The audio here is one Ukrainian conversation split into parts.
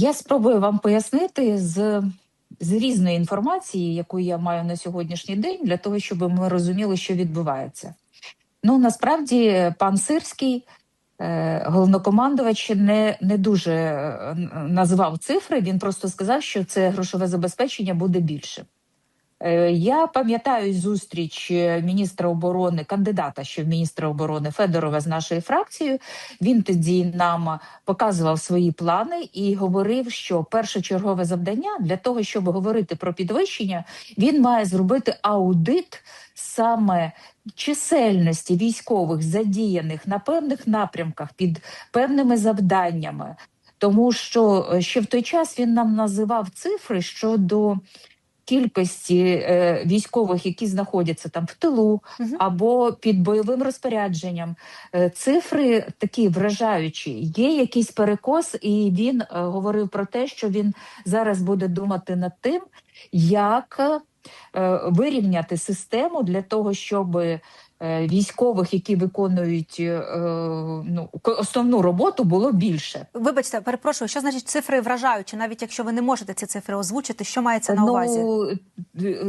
Я спробую вам пояснити з, з різної інформації, яку я маю на сьогоднішній день, для того, щоб ми розуміли, що відбувається. Ну насправді пан Сирський, е, головнокомандувач, не, не дуже е, назвав цифри. Він просто сказав, що це грошове забезпечення буде більше. Е, Я пам'ятаю зустріч е, міністра оборони, кандидата ще в міністра оборони Федорова з нашою фракцією. Він тоді нам показував свої плани і говорив, що першочергове завдання для того, щоб говорити про підвищення, він має зробити аудит саме чисельності військових задіяних на певних напрямках під певними завданнями. Тому що е, ще в той час він нам називав цифри щодо кількості е, військових, які знаходяться там в тилу або під бойовим розпорядженням. Е, цифри такі вражаючі. Є якийсь перекос, і він е, говорив про те, що він зараз буде думати над тим, як вирівняти систему для того, щоб військових, які виконують е, ну, основну роботу, було більше. Вибачте, перепрошую, що значить цифри вражаючі, навіть якщо ви не можете ці цифри озвучити, що мається на увазі? Ну,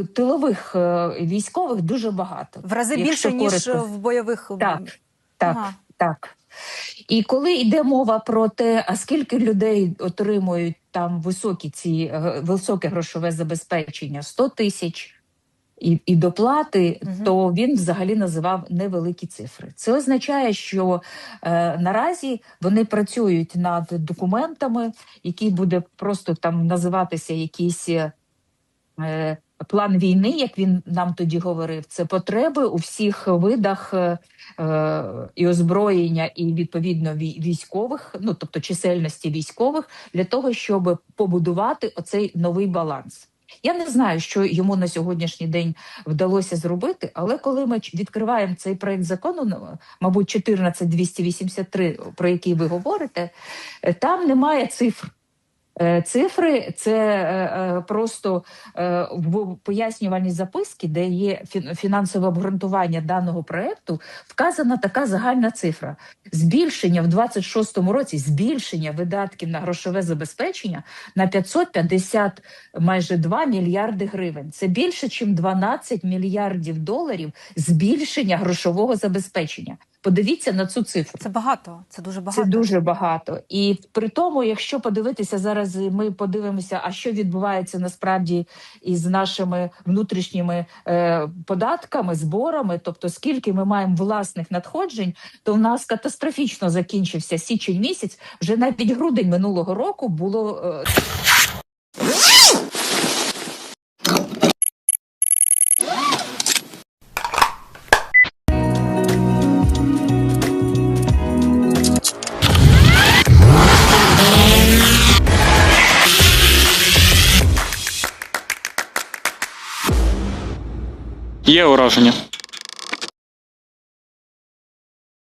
тилових е, військових дуже багато. В рази більше, ніж коротко. в бойових. Так, так, Ага. так. І коли йде мова про те, а скільки людей отримують там високі ці е, високе грошове забезпечення 100 тисяч і, і доплати, Мгм. то він взагалі називав невеликі цифри. Це означає, що е, наразі вони працюють над документами, які буде просто там називатися якийсь е, план війни, як він нам тоді говорив. Це потреби у всіх видах е, е, і озброєння, і відповідно вій- військових, ну тобто чисельності військових, для того, щоб побудувати оцей новий баланс. Я не знаю, що йому на сьогоднішній день вдалося зробити, але коли ми відкриваємо цей проект закону, ну, мабуть, 14283, про який ви говорите, е, там немає цифр. Е, Цифри це е, е, просто в пояснювальній записки, де є фін- фінансове обґрунтування даного проекту, вказана така загальна цифра: збільшення в 26-му році, збільшення видатків на грошове забезпечення на 550 майже 2 мільярди гривень. Це більше, ніж 12 мільярдів доларів збільшення грошового забезпечення. Подивіться на цю цифру. Це багато, це дуже багато. Це дуже багато. І при тому, якщо подивитися зараз, ми подивимося, а що відбувається насправді із нашими внутрішніми е, податками, зборами, тобто скільки ми маємо власних надходжень, то в нас катастрофічно закінчився січень місяць. Вже навіть грудень минулого року було. Е, Є ураження.